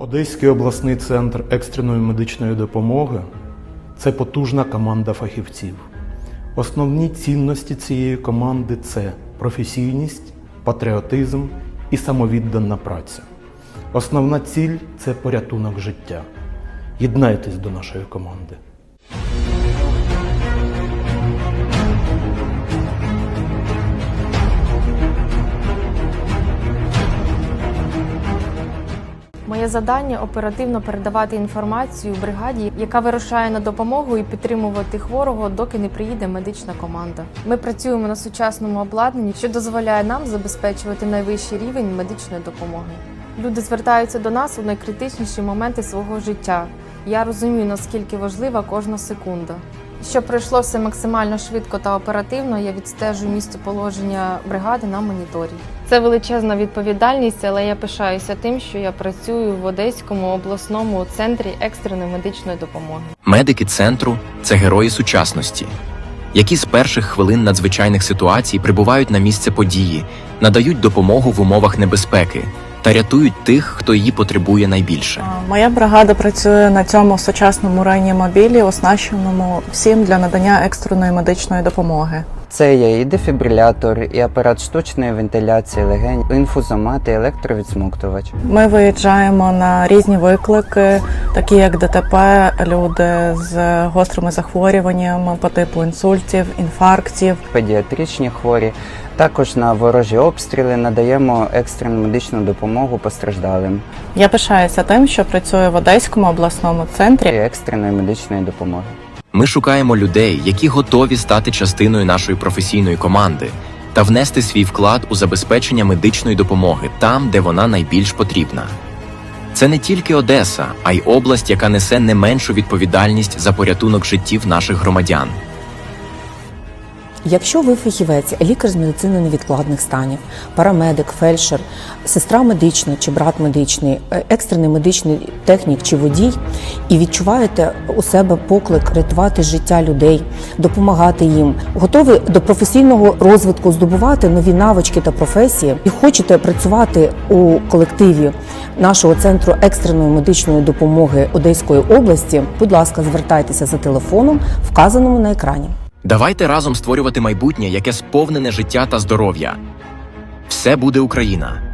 Одеський обласний центр екстреної медичної допомоги це потужна команда фахівців. Основні цінності цієї команди це професійність, патріотизм і самовіддана праця. Основна ціль це порятунок життя. Єднайтесь до нашої команди. Моє завдання оперативно передавати інформацію бригаді, яка вирушає на допомогу і підтримувати хворого, доки не приїде медична команда. Ми працюємо на сучасному обладнанні, що дозволяє нам забезпечувати найвищий рівень медичної допомоги. Люди звертаються до нас у найкритичніші моменти свого життя. Я розумію, наскільки важлива кожна секунда. Щоб пройшло все максимально швидко та оперативно, я відстежую місце положення бригади на моніторі. Це величезна відповідальність, але я пишаюся тим, що я працюю в Одеському обласному центрі екстреної медичної допомоги. Медики центру це герої сучасності, які з перших хвилин надзвичайних ситуацій прибувають на місце події, надають допомогу в умовах небезпеки та рятують тих, хто її потребує найбільше. Моя бригада працює на цьому сучасному реанімобілі, оснащеному всім для надання екстреної медичної допомоги. Це є і дефібрилятор, і апарат штучної вентиляції легень, інфузомат і електровідсмоктувач. Ми виїжджаємо на різні виклики, такі як ДТП, люди з гострими захворюваннями по типу інсультів, інфарктів. Педіатричні хворі. Також на ворожі обстріли надаємо екстрену медичну допомогу постраждалим Я пишаюся тим, що працюю в Одеському обласному центрі. екстреної медичної допомоги. Ми шукаємо людей, які готові стати частиною нашої професійної команди та внести свій вклад у забезпечення медичної допомоги там, де вона найбільш потрібна. Це не тільки Одеса, а й область, яка несе не меншу відповідальність за порятунок життів наших громадян. Якщо ви фахівець, лікар з медицини невідкладних станів, парамедик, фельдшер, сестра медична чи брат медичний, е, екстрений медичний технік чи водій, і відчуваєте у себе поклик рятувати життя людей, допомагати їм, готові до професійного розвитку, здобувати нові навички та професії, і хочете працювати у колективі нашого центру екстреної медичної допомоги Одеської області, будь ласка, звертайтеся за телефоном, вказаному на екрані. Давайте разом створювати майбутнє, яке сповнене життя та здоров'я. Все буде Україна.